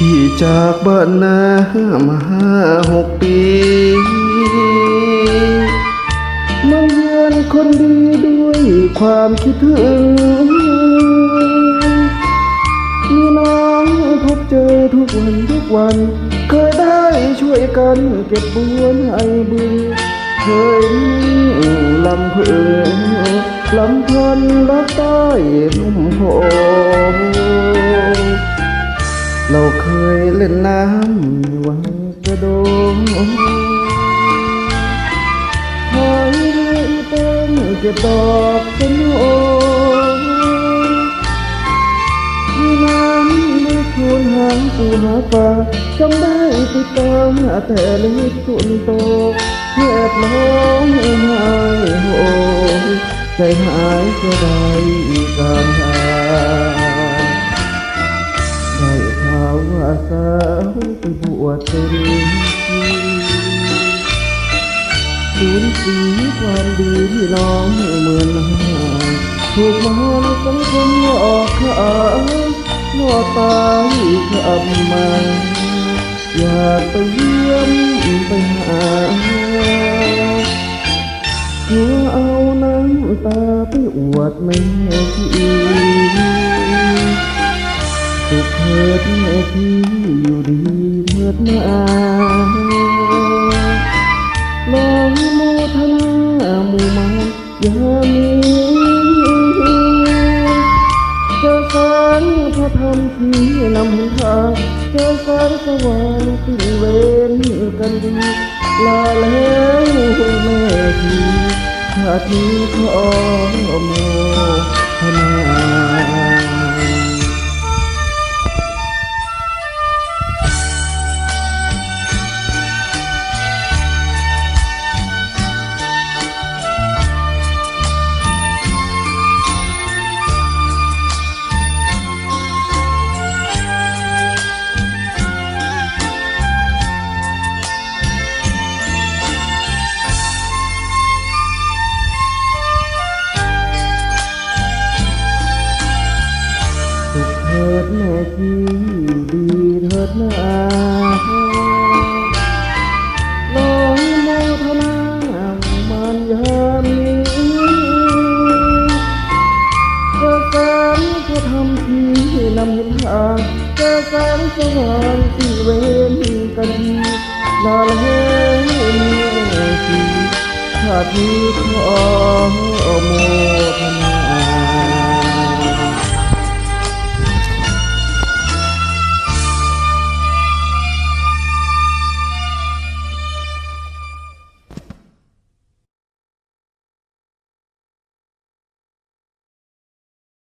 พี่จากบ้านนามาห้าหกปีมาเยือนคนดีด้วยความคิดถึงมีน้องพบเจอทุกวันทุกวัน เคยได้ช่วยกันเก็บบัวให้บึงเคยมีลำเพึงลำพันรักใต้นุ่มโพ เล่นน้ำวังกระโดงหอยเรืออีเต้นเก็บดอกสโนมีน้ำด้วยคูนหางปูหาปลาจำได้ติดตามแต่เล็กส่วนโตแทบร้องไห้โหใจหายจะได้การหา วว่าสาวไปบวชเป็นชีสูญสีความดีที่น้องเหมือนหายถูกมันสังคมหลอกขายหลอตายขับมาอยากไปเยี่ยมไปหาหัวเอาน้ำตาไปอวดแม่พี่ พี่อยู่ดีเถิดนาลองโมทนาหมู่มานอย่ามีเจอแสงพระธรรมที่นำหนทางเจอแสงสว่างสิ้นเวรกันดีลาแล้วแม่พี่ชาตินี้ขอโมทนา ดแม่พี่ดีเถิดนาลอยโมทนามันยามนี้เจอแสงพระธรรมที่นำเห็นทางเจอแสงสว่างที่เวนกันทีลาแล้วแม่พี่ชาตินี้ขอโมทนา